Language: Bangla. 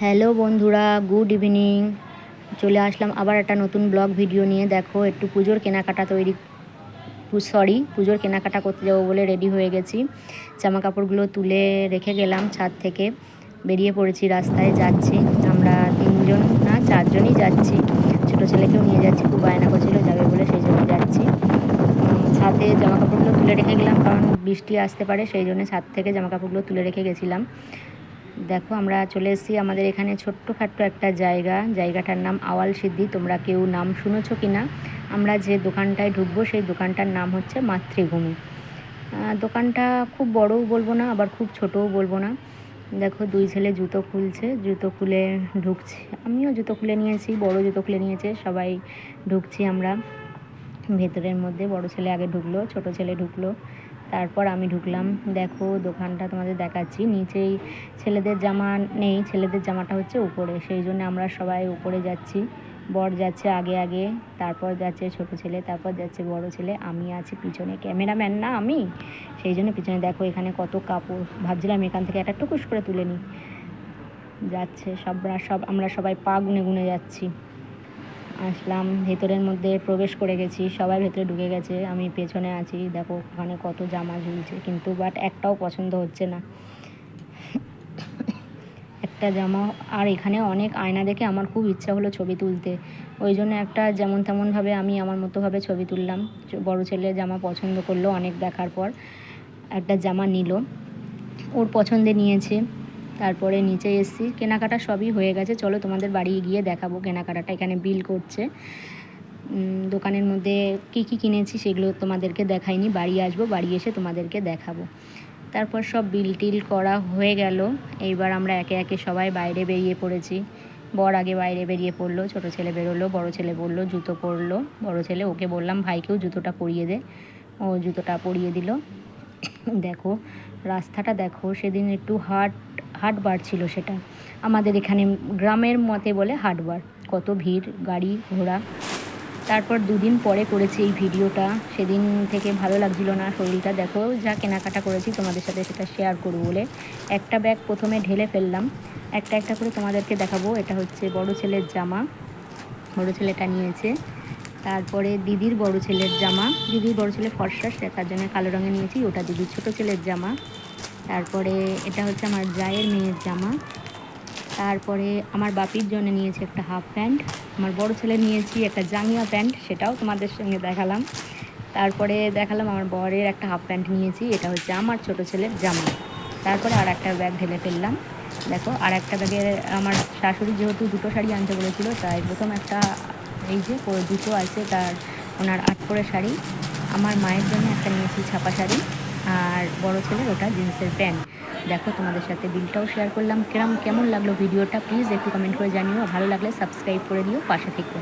হ্যালো বন্ধুরা, গুড ইভিনিং। চলে আসলাম আবার একটা নতুন ব্লগ ভিডিও নিয়ে। দেখো, একটু পুজোর কেনাকাটা তৈরি সরি পুজোর কেনাকাটা করতে যাব বলে রেডি হয়ে গেছি। জামা কাপড়গুলো তুলে রেখে গেলাম ছাদ থেকে। বেরিয়ে পড়েছি রাস্তায়, যাচ্ছি। আমরা তিনজন না, চারজনই যাচ্ছি। ছোটো ছেলেকেও নিয়ে যাচ্ছি, খুব বায়না করছিল, যাবে বলে সেই জন্য যাচ্ছি। ছাদে জামা কাপড়গুলো তুলে রেখে গেলাম, কারণ বৃষ্টি আসতে পারে, সেই জন্য ছাদ থেকে জামা কাপড়গুলো তুলে রেখে গেছিলাম। দেখো, আমরা চলে এসেছি আমাদের এখানে ছোট্টখাট্ট একটা জায়গা। জায়গাটার নাম আওয়াল সিদ্ধি। তোমরা কেউ নাম শুনেছ কি না? আমরা যে দোকানটায় ঢুকবো, সেই দোকানটার নাম হচ্ছে মাতৃভূমি। দোকানটা খুব বড়ও বলব না, আবার খুব ছোটও বলব না। দেখো, দুই ছেলে জুতো খুলছে। জুতো খুলে ঢুকছি। আমিও জুতো খুলে নিয়েছি, বড় জুতো খুলে নিয়েছে। সবাই ঢুকছি আমরা। ভেতরের মধ্যে বড় ছেলে আগে ঢুকলো, ছোট ছেলে ঢুকলো। তারপর আমি ঢুকলাম। দেখো দোকানটা তোমাদের দেখাচ্ছি। নিচেই ছেলেদের জামা নেই, ছেলেদের জামাটা হচ্ছে উপরে। সেই জন্য আমরা সবাই উপরে যাচ্ছি। বর যাচ্ছে আগে আগে, তারপর যাচ্ছে ছোট ছেলে, তারপর যাচ্ছে বড় ছেলে। আমি আছি পিছনে। ক্যামেরাম্যান না আমি? সেই জন্য পিছনে দেখো এখানে কত কাপড়। ভাবছিলাম এখান থেকে একটা টুকুস করে তুলে নিই। যাচ্ছে সবরা সব আমরা সবাই পা গুনে গুনে যাচ্ছি। আসলাম, ভেতরের মধ্যে প্রবেশ করে গেছি, সবাই ভেতরে ঢুকে গেছে, আমি পেছনে আছি, দেখো ওখানে কত জামা ঝুলছে, কিন্তু বাট একটাও পছন্দ হচ্ছে না। একটা জামা, আর এখানে অনেক আয়না দেখে আমার খুব ইচ্ছা হলো ছবি তুলতে। ওই জন্য একটা যেমন তেমনভাবে আমি আমার মতোভাবে ছবি তুললাম। বড় ছেলে জামা পছন্দ করল অনেক দেখার পর, একটা জামা নিল। ওর পছন্দে নিয়েছে। তারপরে নিচে এসছি। কেনাকাটা সবই হয়ে গেছে। চলো তোমাদের বাড়ি গিয়ে দেখাবো কেনাকাটাটা। এখানে বিল করছে। দোকানের মধ্যে কি কি কিনেছি সেগুলো তোমাদেরকে দেখাইনি। বাড়ি আসব, বাড়ি এসে তোমাদেরকে দেখাবো। তারপর সব বিল টিল করা হয়ে গেল। এইবার আমরা একে একে সবাই বাইরে বেরিয়ে পড়েছি। বর আগে বাইরে বেরিয়ে পড়ল। ছোট ছেলে বেরোলো, বড় ছেলে বলল জুতো পরলো। বড় ছেলে ওকে বললাম, ভাইকেও জুতোটা পরিয়ে দে। ও জুতোটা পরিয়ে দিল। দেখো, রাস্তাটা দেখো, সেদিন একটু হাট হাট বার ছিল সেটা। আমাদের এখানে গ্রামের মতে বলে হাট বার কত ভিড়, গাড়ি, ঘোড়া। তারপর দুদিন পরে করেছি এই ভিডিওটা। সেদিন থেকে ভালো লাগছিল না শরীরটা। দেখো, যা কেনাকাটা করেছি তোমাদের সাথে সেটা শেয়ার করব বলে। একটা ব্যাগ প্রথমে ঢেলে ফেললাম। একটা একটা করে তোমাদেরকে দেখাবো। এটা হচ্ছে বড় ছেলের জামা। বড় ছেলেটা নিয়েছে। তারপরে দিদির বড় ছেলের জামা। দিদির বড় ছেলে ফর্সা, সে তার জন্য কালো রঙের নিয়েছি। ওটা দিদির ছোট ছেলের জামা। তারপরে এটা হচ্ছে আমার জায়ের মেয়ের জামা। তারপরে আমার বাপির জন্য নিয়েছি একটা হাফ প্যান্ট। আমার বড় ছেলে নিয়েছি একটা জাঙ্গিয়া প্যান্ট, সেটাও তোমাদের সঙ্গে দেখালাম। তারপরে দেখালাম আমার বরের একটা হাফ প্যান্ট নিয়েছি, এটা হচ্ছে আমার ছোট ছেলের জামা। তারপরে আর একটা ব্যাগ ঢেলে ফেললাম। দেখো, আর একটা ব্যাগে আমার শাশুড়ি যেহেতু দুটো শাড়ি আনতে বলেছিল, তাই প্রথম একটা এই যে দুটো আছে তার ওনার আট করে শাড়ি। আমার মায়ের জন্য একটা নিয়েছি ছাপা শাড়ি। আর বড় ছেলের ওটা জিন্সের প্যান্ট। দেখো তোমাদের সাথে বিলটাও শেয়ার করলাম। কেরম, কেমন লাগল ভিডিওটা? প্লিজ একটু কমেন্ট করে জানিও। ভালো লাগলে সাবস্ক্রাইব করে দিও। পাশে থেকে।